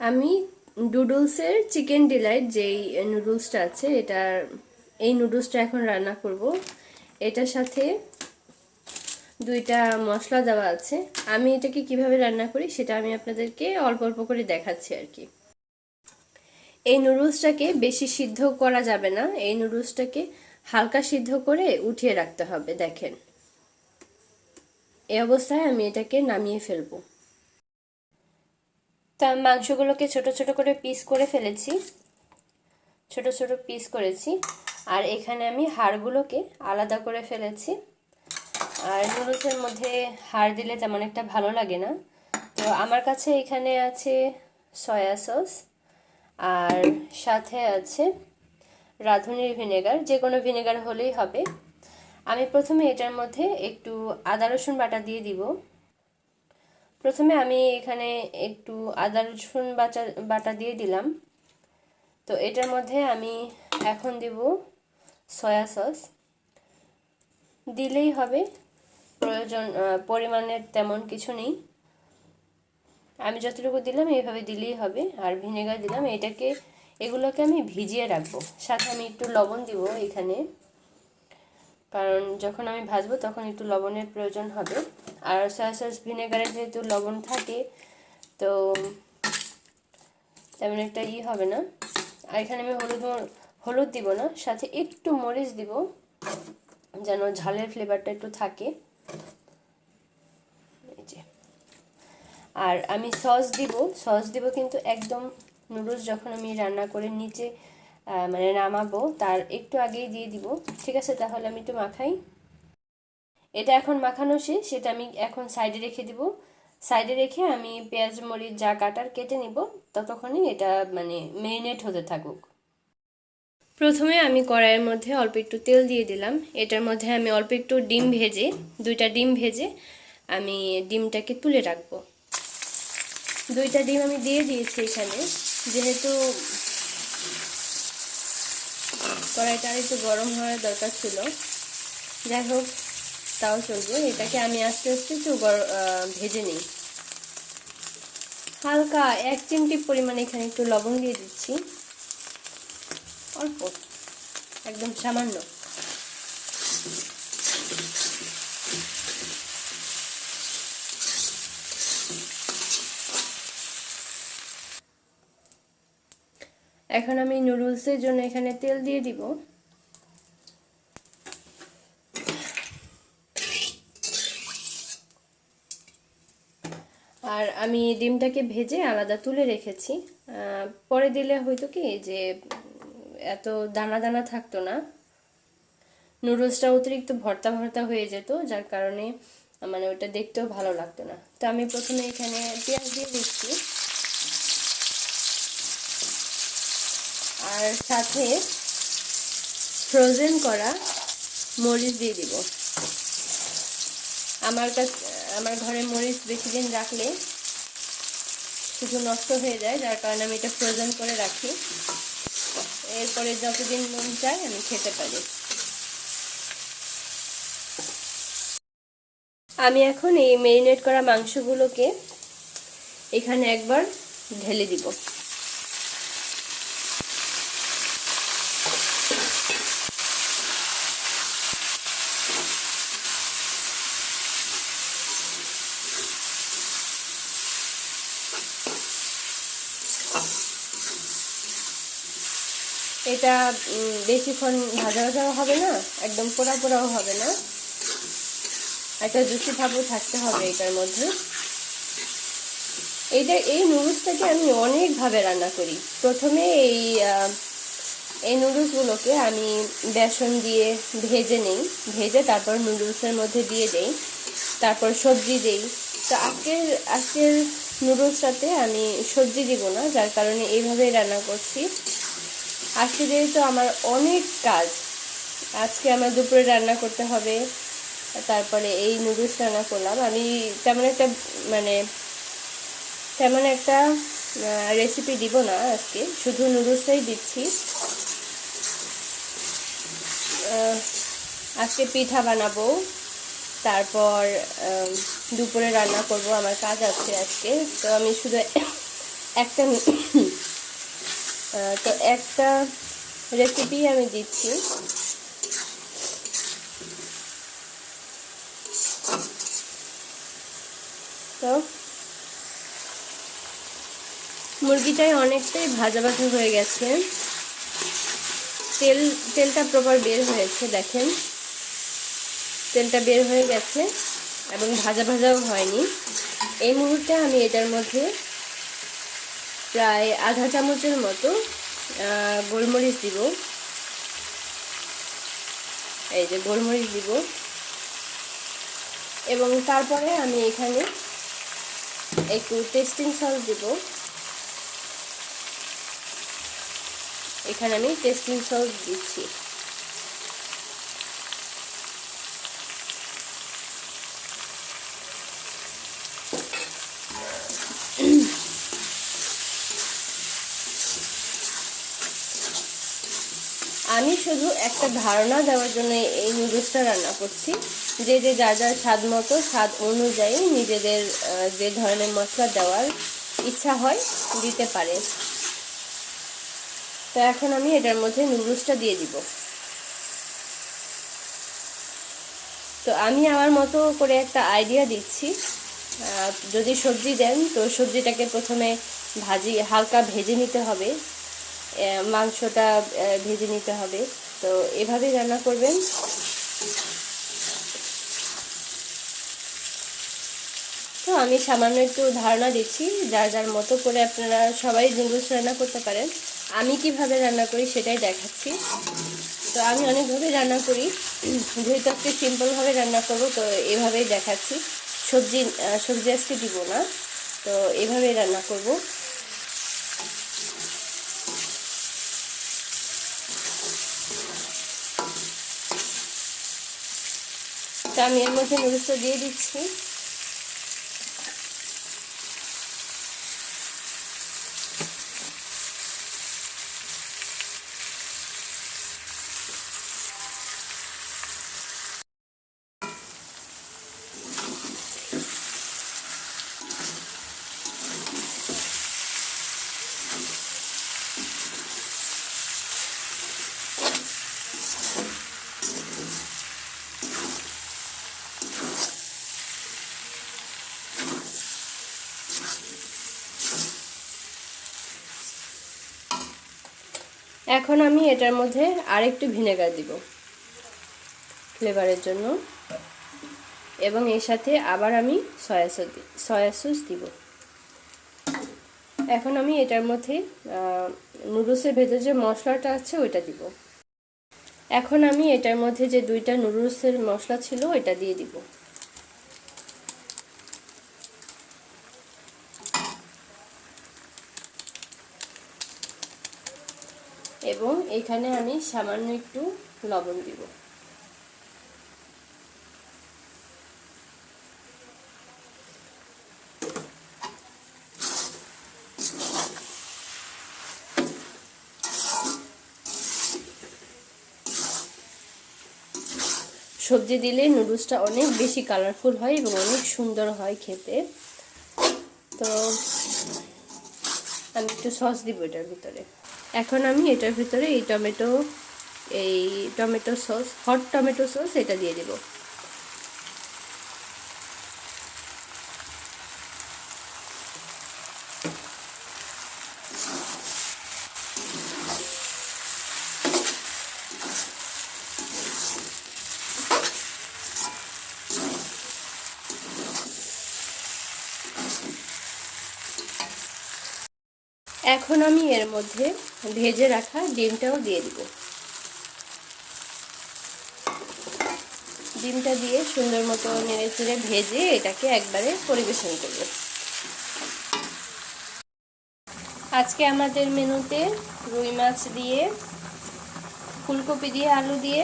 আমি ডুডলসের chicken Deloitte যেই নুডলসটা আছে, এটার, এই নুডলসটা এখন রান্না করব। এটার সাথে দুইটা মশলা দেওয়া আছে। আমি এটাকে কীভাবে রান্না করি সেটা আমি আপনাদেরকে অল্প অল্প করে দেখাচ্ছি আর কি। এই নুডলসটাকে বেশি সিদ্ধ করা যাবে না। এই নুডলসটাকে হালকা সিদ্ধ করে উঠিয়ে রাখতে হবে, দেখেন। এই অবস্থায় আমি এটাকে নামিয়ে ফেলব। তা মাংসগুলোকে ছোট ছোট করে পিস করে ফেলেছি। ছোট ছোট পিস করেছি। আর এখানে আমি হাড়গুলোকে আলাদা করে ফেলেছি। আর নুডলসের মধ্যে হাড় দিলে তেমন একটা ভালো লাগে না। তো আমার কাছে এখানে আছে সয়া সস আর সাথে আছে রাঁধুনির ভিনেগার। যে কোনো ভিনেগার হলেই হবে। আমি প্রথমে এটার মধ্যে একটু আদা রসুন বাটা দিয়ে দিব। প্রথমে আমি এখানে একটু আদা, রসুন বাটা বাটা দিয়ে দিলাম। তো এটার মধ্যে আমি এখন দিব সয়া সস। দিলেই হবে, প্রয়োজন পরিমাণের তেমন কিছু নেই। আমি যতটুকু দিলাম, এইভাবে দিলেই হবে। আর ভিনেগার দিলাম, এটাকে, এগুলোকে আমি ভিজিয়ে রাখব। সাথে আমি একটু লবণ দিব এখানে। কারণ যখন আমি ভাজবো তখন একটু লবণের প্রয়োজন হবে। আর সয়া সস ভিনেগারে যেহেতু লবণ থাকে, তো তেমন একটা ই হবে না। আর এখানে আমি হলুদ হলুদ দিব না, সাথে একটু মরিচ দিব, যেন ঝালের ফ্লেভারটা একটু থাকে। আর আমি সস দিব সস দিব কিন্তু একদম নুডলস যখন আমি রান্না করে নিচে মানে নামাবো। তার একটু আগেই দিয়ে দিব। ঠিক আছে, তাহলে আমি একটু মাখাই। এটা এখন মাখানো শেষ। সেটা আমি এখন সাইডে রেখে দিব। সাইডে রেখে আমি পেঁয়াজ, মরিচ যা কাটার কেটে নিব। ততক্ষণে এটা মানে মেরিনেট হতে থাকুক। প্রথমে আমি কড়াইয়ের মধ্যে অল্প একটু তেল দিয়ে দিলাম। এটার মধ্যে আমি অল্প একটু ডিম ভেজে, দুইটা ডিম ভেজে আমি ডিমটাকে তুলে রাখব। দুইটা ডিম আমি দিয়ে দিয়েছি এখানে। যেহেতু কড়াইটা আর একটু গরম হওয়ার দরকার ছিল। যাই হোক, তাও চলবে। এটাকে আমি আস্তে আস্তে একটু ভেজে নিই। হালকা এক চিমটি পরিমাণে এখানে একটু লবণ দিয়ে দিচ্ছি। অল্প, একদম সামান্য। এখন আমি নুডলসের জন্য এখানে তেল দিয়ে দিব। আর আমি ডিমটাকে ভেজে আলাদা তুলে রেখেছি। পরে দিলে হয়তো কি যে এত দানা দানা থাকতো না। নুডলসটা অতিরিক্ত ভর্তা ভর্তা হয়ে যেত, যার কারণে মানে ওটা দেখতেও ভালো লাগতো না। তো আমি প্রথমে এখানে পেঁয়াজ দিয়ে দিচ্ছি। আর সাথে ফ্রোজেন করা মরিচ দিয়ে দিব। আমার কাছে, আমার ঘরে মরিচ বেশি দিন রাখলে শুধু নষ্ট হয়ে যায়, যার কারণে আমি এটা ফ্রোজেন করে রাখি। এরপরে যতদিন মন চায় আমি খেতে পারি। আমি এখন এই মেরিনেট করা মাংসগুলোকে এখানে একবার ঢেলে দিব। এটা বেশিক্ষণ ভাজা ভাজাও হবে না, একদম পোড়া পোড়াও হবে না। একটা জুসি ভাবও থাকতে হবে এটার মধ্যে। এইটা, এই নুডলসটাকে আমি অনেকভাবে রান্না করি। প্রথমে এই এই নুডলসগুলোকে আমি বেসন দিয়ে ভেজে নেই। ভেজে তারপর নুডলসের মধ্যে দিয়ে দেই। তারপর সবজি দেই। তো আজকের আজকের নুডলসটাতে আমি সবজি দিব না, যার কারণে এইভাবেই রান্না করছি। আজকে যেহেতু আমার অনেক কাজ, আজকে আমার দুপুরে রান্না করতে হবে, তারপরে এই নুডলস রান্না করলাম। আমি তেমন একটা মানে তেমন একটা রেসিপি দিব না আজকে, শুধু নুডলসটাই দিচ্ছি। আজকে পিঠা বানাবো। তারপর দুপুরে রান্না করব, আমার কাজ আছে আজকে। তো আমি শুধু একটা তো একটা রেসিপি আমি দিচ্ছি। তো মুরগিটাই অনেকটাই ভাজা ভাজা হয়ে গেছে। তেল, তেলটা প্রপার বের হয়েছে, দেখেন। তেলটা বের হয়ে গেছে এবং ভাজা ভাজাও হয়নি। এই মুহূর্তে আমি এটার মধ্যে প্রায় আধা চামচের মতো গোলমরিচ দিব। এই যে গোলমরিচ দিব। এবং তারপরে আমি এখানে একটু টেস্টিং সল্ট দিব। এখানে আমি টেস্টিং সল্ট দিচ্ছি। আমি শুধু একটা ধারণা দেওয়ার জন্য এই নুডলসটা রান্না করছি। যে যে যার যার স্বাদ মতো, স্বাদ অনুযায়ী নিজেদের যে ধরনের মশলা দেওয়ার ইচ্ছা হয় দিতে পারে। তো এখন আমি এটার মধ্যে নুডলসটা দিয়ে দিব। তো আমি আমার মতো করে একটা আইডিয়া দিচ্ছি। যদি সবজি দেন, তো সবজিটাকে প্রথমে ভাজি, হালকা ভেজে নিতে হবে। মাংসটা ভেজে নিতে হবে। তো এভাবেই রান্না করবেন। তো আমি সামান্য একটু ধারণা দিচ্ছি, যার যার মতো করে আপনারা সবাই নুডলস রান্না করতে পারেন। আমি কীভাবে রান্না করি সেটাই দেখাচ্ছি। তো আমি অনেকভাবে রান্না করি, যেহেতু আজকে সিম্পলভাবে রান্না করব, তো এভাবেই দেখাচ্ছি। সবজি সবজি আজকে দিব না, তো এভাবেই রান্না করব। আমি এর মধ্যে নুডলসটা দিয়ে দিচ্ছি। এখন আমি এটার মধ্যে আরেকটু ভিনেগার দিব ফ্লেভারের জন্য। এবং এর সাথে আবার আমি সয়া সস সয়া সস দিব। এখন আমি এটার মধ্যে নুডলসের ভেতরে যে মশলাটা আছে ওইটা দিব। এখন আমি এটার মধ্যে যে দুইটা নুডলসের মশলা ছিল ওইটা দিয়ে দিব। এবং এখানে আমি সামান্য একটু লবণ দিব। সবজি দিলে নুডলসটা অনেক বেশি কালারফুল হয় এবং অনেক সুন্দর হয় খেতে। তো আমি একটু সস দিব এটার ভিতরে। এখন আমি এটার ভিতরে এই টমেটো এই tomato sauce hot tomato sauce এটা দিয়ে দেব। এখন আমি এর মধ্যে ভেজে রাখা ডিমটাও দিয়ে দিব। ডিমটা দিয়ে সুন্দর মতো নেড়ে চেড়ে ভেজে এটাকে একবারে পরিবেশন করব। আজকে আমাদের মেনুতে রুই মাছ দিয়ে, ফুলকপি দিয়ে, আলু দিয়ে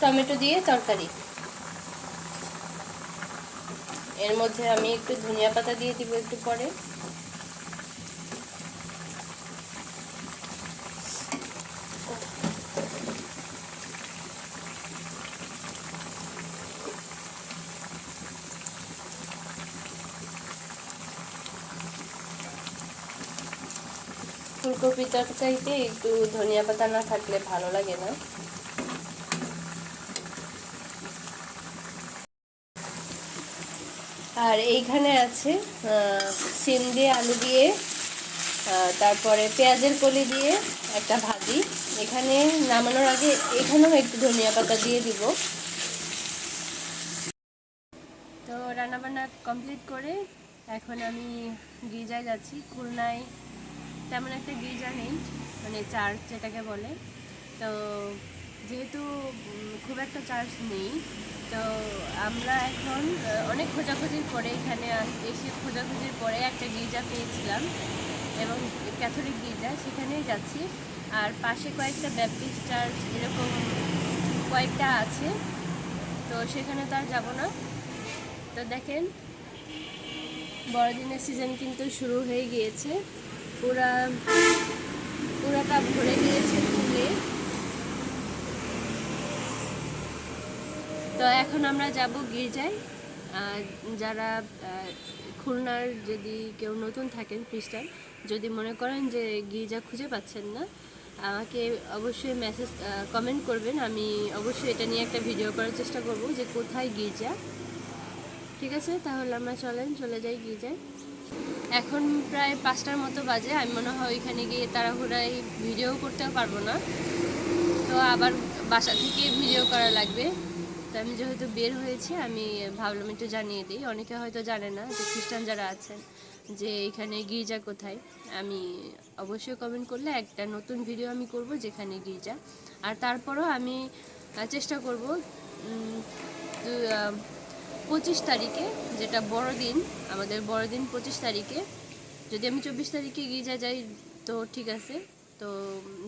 টমেটো দিয়ে তরকারি। এর মধ্যে আমি একটু ধনিয়া পাতা দিয়ে দিব একটু পরে। ফুলকপি তরকারিতে একটু ধনিয়া পাতা না থাকলে ভালো লাগে না। আর এইখানে আছে সিম দিয়ে আলু দিয়ে তারপরে পেঁয়াজের কলি দিয়ে একটা ভাজি। এখানে নামানোর আগে এখানেও একটু ধনিয়া পাতা দিয়ে দিব। তো রান্নাবান্না কমপ্লিট করে এখন আমি গির্জায় যাচ্ছি। খুলনায় তেমন একটা গির্জা নেই মানে চার্চ যেটাকে বলে। তো যেহেতু খুব একটা চার্চ নেই তো আমরা এখন অনেক খোঁজাখুঁজির পরে এখানে এসে খোঁজাখুঁজির পরে একটা গির্জা পেয়েছিলাম এবং ক্যাথলিক গির্জা, সেখানেই যাচ্ছি। আর পাশে কয়েকটা ব্যাপটিস্ট চার্চ এরকম কয়েকটা আছে, তো সেখানে তো আর যাব না। তো দেখেন, বড়দিনের সিজন কিন্তু শুরু হয়ে গিয়েছে। পুরা, পুরাটা ভরে গিয়েছে ফুলে। তো এখন আমরা যাব গির্জায়। যারা খুলনার যদি কেউ নতুন থাকেন খ্রিস্টান, যদি মনে করেন যে গির্জা খুঁজে পাচ্ছেন না, আমাকে অবশ্যই মেসেজ কমেন্ট করবেন। আমি অবশ্যই এটা নিয়ে একটা ভিডিও করার চেষ্টা করব যে কোথায় গির্জা। ঠিক আছে? তাহলে আমরা চলেন, চলে যাই গির্জায়। এখন প্রায় পাঁচটার মতো বাজে। আমি মনে হয় ওইখানে গিয়ে তাড়াহুড়ায় ভিডিও করতেও পারব না। তো আবার বাসা থেকে ভিডিও করা লাগবে। তো আমি যেহেতু বের হয়েছি, আমি ভাবলাম একটু জানিয়ে দিই। অনেকে হয়তো জানে না যে খ্রিস্টান যারা আছেন, যে এখানে গির্জা কোথায়? আমি অবশ্যই কমেন্ট করলে একটা নতুন ভিডিও আমি করব যেখানে গির্জা। আর তারপরও আমি চেষ্টা করব পঁচিশ তারিখে যেটা বড়দিন, আমাদের বড়দিন পঁচিশ তারিখে, যদি আমি চব্বিশ তারিখে গির্জা যাই, তো ঠিক আছে। তো,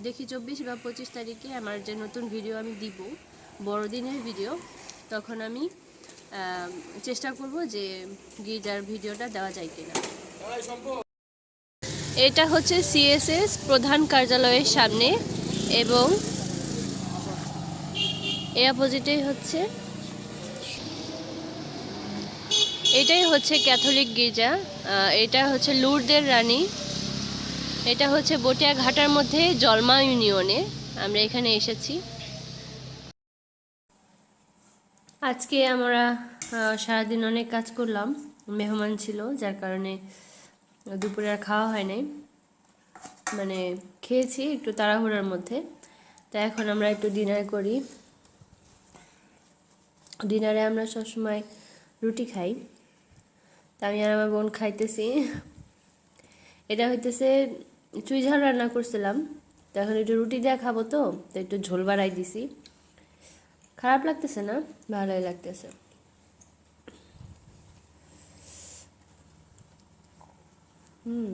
দেখি চব্বিশ বা পঁচিশ তারিখে আমার যে নতুন ভিডিও আমি দিব। বড়দিনের ভিডিও তখন আমি চেষ্টা করব যে গির্জার ভিডিওটা দেওয়া যায় কিনা। এটা হচ্ছে সিএসএস প্রধান কার্যালয়ের সামনে এবং এ অপোজিটেই হচ্ছে, এটাই হচ্ছে ক্যাথলিক গির্জা এটা হচ্ছে লুরদের রানী, এটা হচ্ছে বটিয়া ঘাটার মধ্যে জলমা ইউনিয়নে, আমরা এখানে এসেছি। আজকে আমরা সারাদিন অনেক কাজ করলাম, মেহমান ছিল, যার কারণে দুপুরে আর খাওয়া হয় নাই। মানে খেয়েছি একটু তাড়াহুড়ার মধ্যে। তা এখন আমরা একটু ডিনার করি। ডিনারে আমরা সবসময় রুটি খাই। তা আমি আর আমার বোন খাইতেছি। এটা হইতেছে, চুই ঝাল রান্না করছিলাম। তো এখন একটু রুটি দিয়ে খাব তো তো একটু ঝোল বাড়াই দিছি। খারাপ লাগতেছে না ভালোই লাগতেছে হুম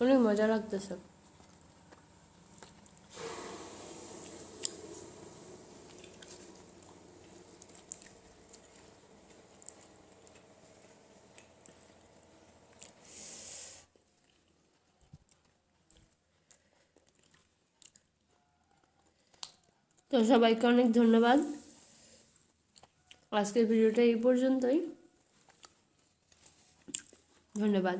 অনেক মজা লাগতেছে তো সবাইকে অনেক ধন্যবাদ। আজকের ভিডিওটা এই পর্যন্তই। ধন্যবাদ।